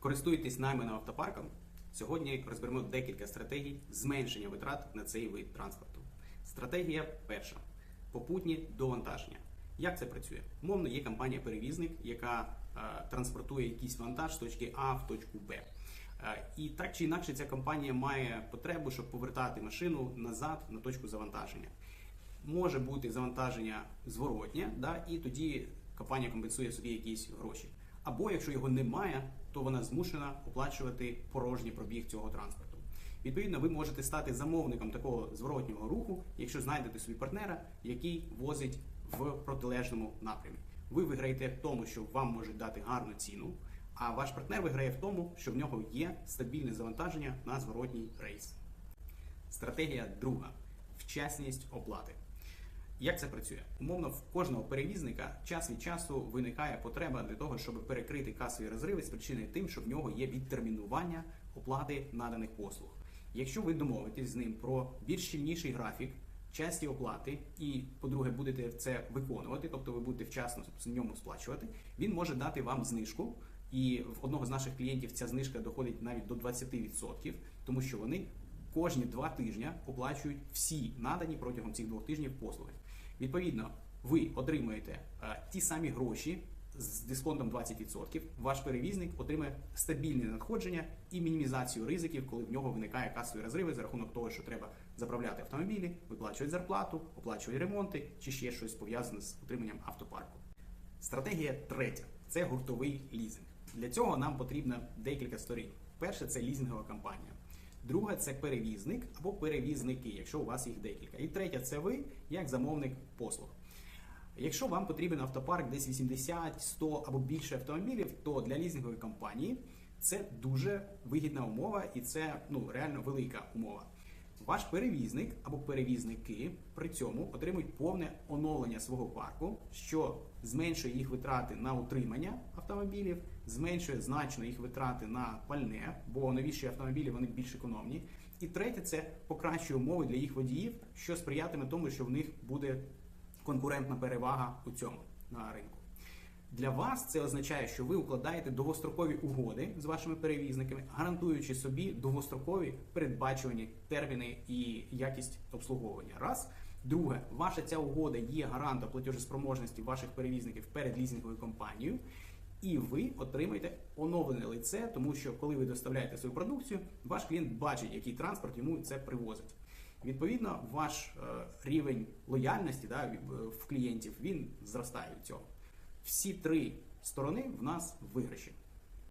Користуєтесь найманим автопарком? Сьогодні розберемо декілька стратегій зменшення витрат на цей вид транспорту. Стратегія перша попутні довантаження. Як це працює? Умовно, є компанія-перевізник, яка е, транспортує якийсь вантаж з точки А в точку Б. Е, І так чи інакше ця компанія має потребу, щоб повертати машину назад на точку завантаження. Може бути завантаження зворотнє, да, і тоді компанія компенсує собі якісь гроші. Або якщо його немає, то вона змушена оплачувати порожній пробіг цього транспорту. Відповідно, ви можете стати замовником такого зворотнього руху, якщо знайдете собі партнера, який возить в протилежному напрямі. Ви виграєте в тому, що вам можуть дати гарну ціну, а ваш партнер виграє в тому, що в нього є стабільне завантаження на зворотній рейс. Стратегія друга вчасність оплати. Як це працює? Умовно, в кожного перевізника час від часу виникає потреба для того, щоб перекрити касові розриви спричинені тим, що в нього є відтермінування оплати наданих послуг. Якщо ви домовитесь з ним про більш щільніший графік, часті оплати, і, по-друге, будете це виконувати, тобто ви будете вчасно з ньому сплачувати, він може дати вам знижку. І в одного з наших клієнтів ця знижка доходить навіть до 20%, тому що вони кожні два тижні оплачують всі надані протягом цих двох тижнів послуги. Відповідно, ви отримуєте е, ті самі гроші з дисконтом 20%. Ваш перевізник отримає стабільне надходження і мінімізацію ризиків, коли в нього виникає касові розриви за рахунок того, що треба заправляти автомобілі, виплачують зарплату, оплачують ремонти чи ще щось пов'язане з утриманням автопарку. Стратегія третя це гуртовий лізинг. Для цього нам потрібно декілька сторін. Перше це лізингова компанія. Друге це перевізник або перевізники, якщо у вас їх декілька. І третє це ви як замовник послуг. Якщо вам потрібен автопарк десь 80, 100 або більше автомобілів, то для лізингової компанії це дуже вигідна умова і це ну реально велика умова. Ваш перевізник або перевізники при цьому отримують повне оновлення свого парку, що зменшує їх витрати на утримання автомобілів, зменшує значно їх витрати на пальне, бо новіші автомобілі вони більш економні. І третє це покращує умови для їх водіїв, що сприятиме тому, що в них буде конкурентна перевага у цьому на ринку. Для вас це означає, що ви укладаєте довгострокові угоди з вашими перевізниками, гарантуючи собі довгострокові передбачувані терміни і якість обслуговування. Раз. Друге, ваша ця угода є гарантом платежеспроможності ваших перевізників перед лізинговою компанією. І ви отримаєте оновлене лице, тому що коли ви доставляєте свою продукцію, ваш клієнт бачить, який транспорт йому це привозить. Відповідно, ваш е, рівень лояльності да, в клієнтів він зростає від цього. Всі три сторони в нас виграші.